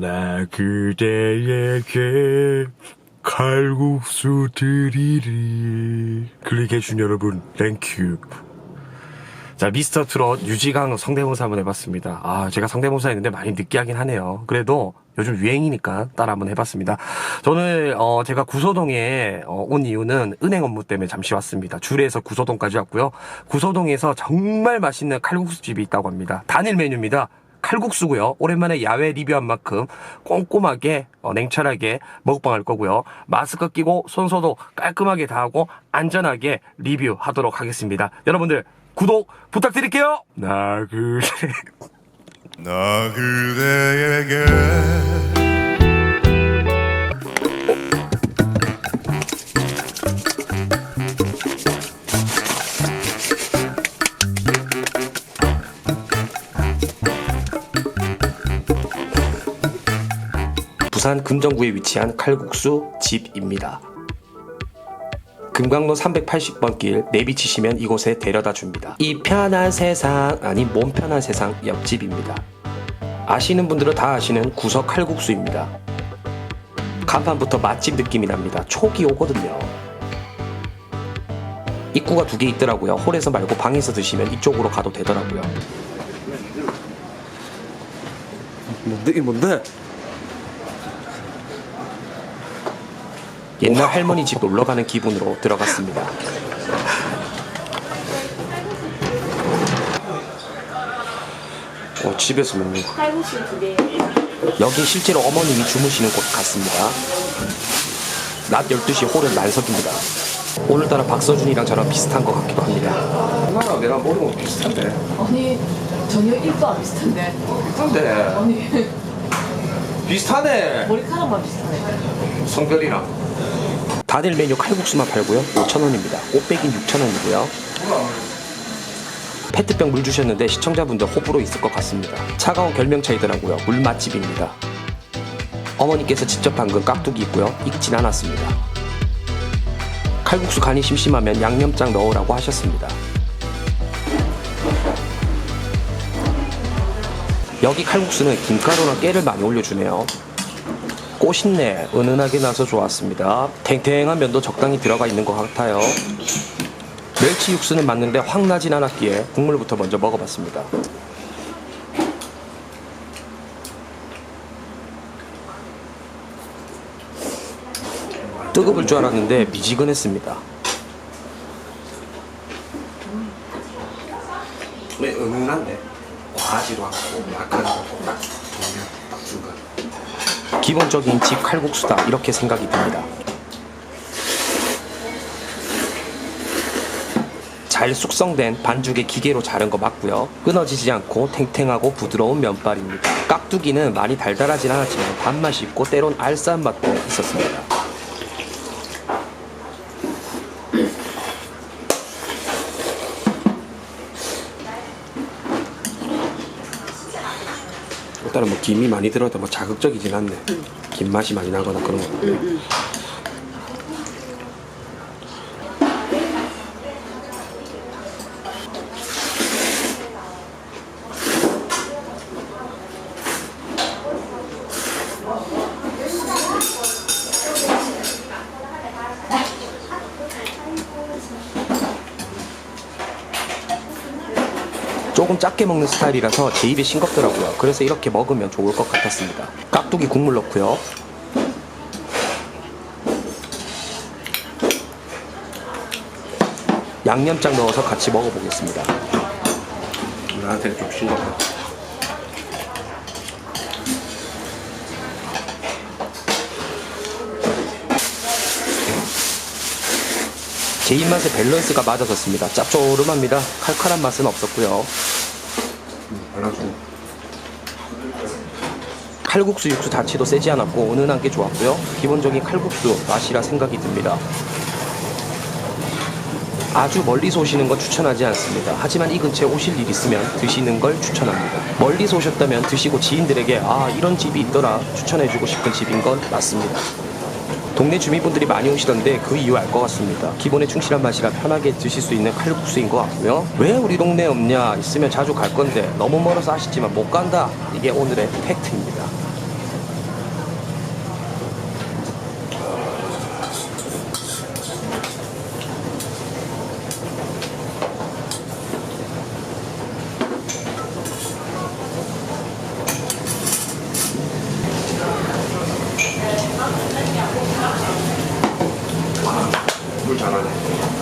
나 그대에게 칼국수 드리리. 클릭해준 여러분 땡큐 자 미스터 트롯 유지강 성대모사 한번 해봤습니다. 아 제가 성대모사 했는데 많이 느끼하긴 하네요. 그래도 요즘 유행이니까 따라 한번 해봤습니다. 저는 어 제가 구소동에 어, 온 이유는 은행 업무 때문에 잠시 왔습니다. 줄에서 구소동까지 왔고요. 구소동에서 정말 맛있는 칼국수 집이 있다고 합니다. 단일 메뉴입니다 칼국수고요. 오랜만에 야외 리뷰한 만큼 꼼꼼하게 어, 냉철하게 먹방할 거고요. 마스크 끼고 손소독 깔끔하게 다 하고 안전하게 리뷰하도록 하겠습니다. 여러분들 구독 부탁드릴게요. 나 그래. 나 그대에게 부산 금정구에 위치한 칼국수 집입니다. 금강로 380번 길 내비치시면 이곳에 데려다 줍니다. 이 편한 세상 아니 몸 편한 세상 옆집입니다. 아시는 분들은 다 아시는 구석 칼국수입니다. 간판부터 맛집 느낌이 납니다. 촉이 오거든요. 입구가 두 개 있더라고요. 홀에서 말고 방에서 드시면 이쪽으로 가도 되더라고요. 뭔데 이 뭔데? 옛날 할머니 집 놀러 가는 기분으로 들어갔습니다. 어, 집에서 먹는 거. 칼국수 두 개. 여기 실제로 어머님이 주무시는 곳 같습니다. 낮 12시 홀은 만석입니다. 오늘따라 박서준이랑 저랑 비슷한 것 같기도 합니다. 엄마랑 내가 머리가 비슷한데. 아니 전혀 1도 안 비슷한데. 비슷한데. 아니 비슷하네. 머리카락만 비슷하네. 성별이랑. 다들 메뉴 칼국수만 팔고요. 5,000원입니다. 꽃배기 6,000원이고요. 페트병 물 주셨는데 시청자분들 호불호 있을 것 같습니다. 차가운 결명차이더라고요. 물 맛집입니다. 어머니께서 직접 담근 깍두기 있고요. 익진 않았습니다. 칼국수 간이 심심하면 양념장 넣으라고 하셨습니다. 여기 칼국수는 김가루나 깨를 많이 올려주네요. 꽃있네 은은하게 나서 좋았습니다. 탱탱한 면도 적당히 들어가 있는 것 같아요. 멸치 육수는 맞는데 확 나진 않았기에 국물부터 먼저 먹어봤습니다. 뜨거울 줄 알았는데 미지근했습니다. 왜 은은한데? 과하지도 않고 약하지도 않고 딱 딱 중간. 기본적인 집 칼국수다 이렇게 생각이 듭니다. 잘 숙성된 반죽에 기계로 자른 거 맞고요. 끊어지지 않고 탱탱하고 부드러운 면발입니다. 깍두기는 많이 달달하진 않았지만 단맛이 있고 때론 알싸한 맛도 있었습니다. 일단은 뭐 김이 많이 들어도 뭐 자극적이진 않네. 김 맛이 많이 나거나 그런 거. 없네. 조금 작게 먹는 스타일이라서 제 입에 싱겁더라고요. 그래서 이렇게 먹으면 좋을 것 같았습니다. 깍두기 국물 넣고요. 양념장 넣어서 같이 먹어보겠습니다. 나한테는 좀 싱겁다. 제 입맛에 밸런스가 맞아졌습니다. 짭조름합니다. 칼칼한 맛은 없었고요. 발라주고. 칼국수 육수 자체도 세지 않았고 은은한 게 좋았고요. 기본적인 칼국수 맛이라 생각이 듭니다. 아주 멀리서 오시는 건 추천하지 않습니다. 하지만 이 근처에 오실 일 있으면 드시는 걸 추천합니다. 멀리서 오셨다면 드시고 지인들에게 아 이런 집이 있더라 추천해주고 싶은 집인 건 맞습니다. 동네 주민분들이 많이 오시던데 그 이유 알 것 같습니다. 기본에 충실한 맛이라 편하게 드실 수 있는 칼국수인 것 같고요. 왜 우리 동네 없냐? 있으면 자주 갈 건데 너무 멀어서 아쉽지만 못 간다. 이게 오늘의 팩트입니다. 뭘 잘하네.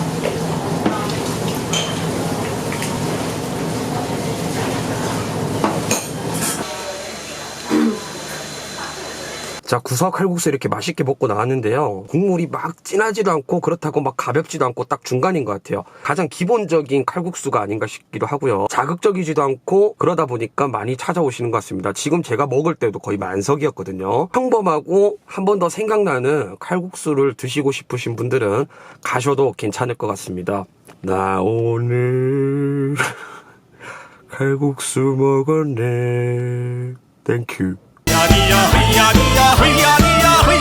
자, 구석 칼국수 이렇게 맛있게 먹고 나왔는데요. 국물이 막 진하지도 않고 그렇다고 막 가볍지도 않고 딱 중간인 것 같아요. 가장 기본적인 칼국수가 아닌가 싶기도 하고요. 자극적이지도 않고 그러다 보니까 많이 찾아오시는 것 같습니다. 지금 제가 먹을 때도 거의 만석이었거든요. 평범하고 한 번 더 생각나는 칼국수를 드시고 싶으신 분들은 가셔도 괜찮을 것 같습니다. 나 오늘 칼국수 먹었네. 땡큐. 嘿呀嘿呀嘿呀嘿呀